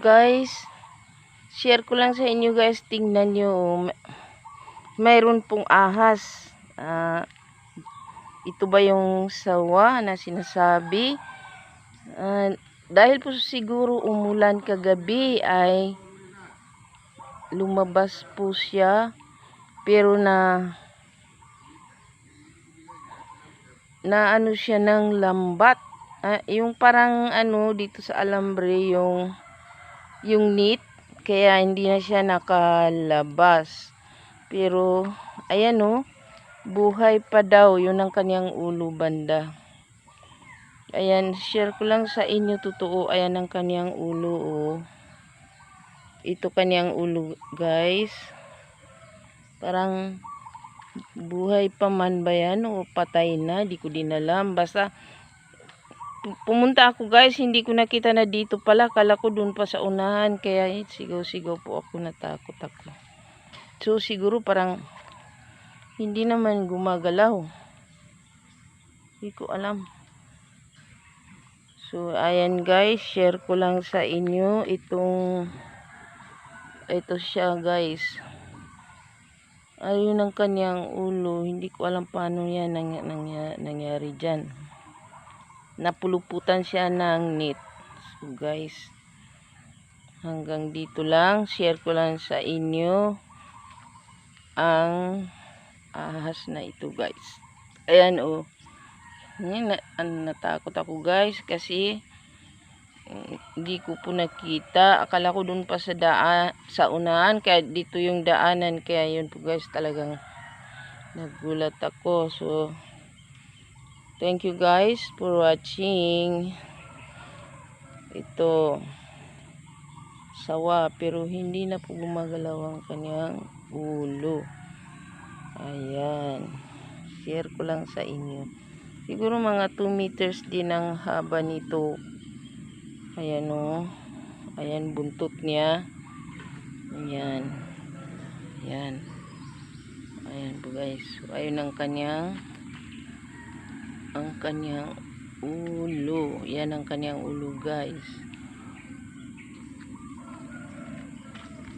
guys, share ko lang sa inyo guys, tingnan nyo, may- mayroon pong ahas. Ah, ito ba yung sawa na sinasabi? Ah, dahil po siguro umulan kagabi ay lumabas po siya. Pero na na ano siya ng lambat. Ah, yung parang ano dito sa alambre yung yung net kaya hindi na siya nakalabas. Pero ayan oh buhay pa daw yun ang kanyang ulo banda. Ayan share ko lang sa inyo totoo ayan ang kanyang ulo oh. Ito kanyang ulo guys. Parang buhay pa man ba yan o patay na di ko din alam. Basta pumunta ako guys. Hindi ko nakita na dito pala. Kala ko dun pa sa unahan. Kaya eh, sigaw-sigaw po ako. Natakot ako. So siguro parang hindi naman gumagalaw. Hindi ko alam. So ayan guys. Share ko lang sa inyo itong ito siya guys. Ayun ang kanyang ulo. Hindi ko alam paano yan nang, nangya- nangyari dyan napuluputan siya ng net. So guys hanggang dito lang. Share ko lang sa inyo ang ahas na ito guys. Ayan oh. Yan, na, an- natakot ako guys kasi mm, hindi ko po nakita. Akala ko dun pa sa daan sa unahan kaya dito yung daanan. Kaya yun po guys talagang nagulat ako. So Thank you guys for watching. Ito sawa pero hindi na po gumagalaw ang kanyang ulo. Ayan. Share ko lang sa inyo. Siguro mga 2 meters din ang haba nito. Ayan o. Ayan buntot niya. Ayan. Ayan. Ayan po guys. Ayun ang kanyang ang kanyang ulo. Yan ang kanyang ulo guys.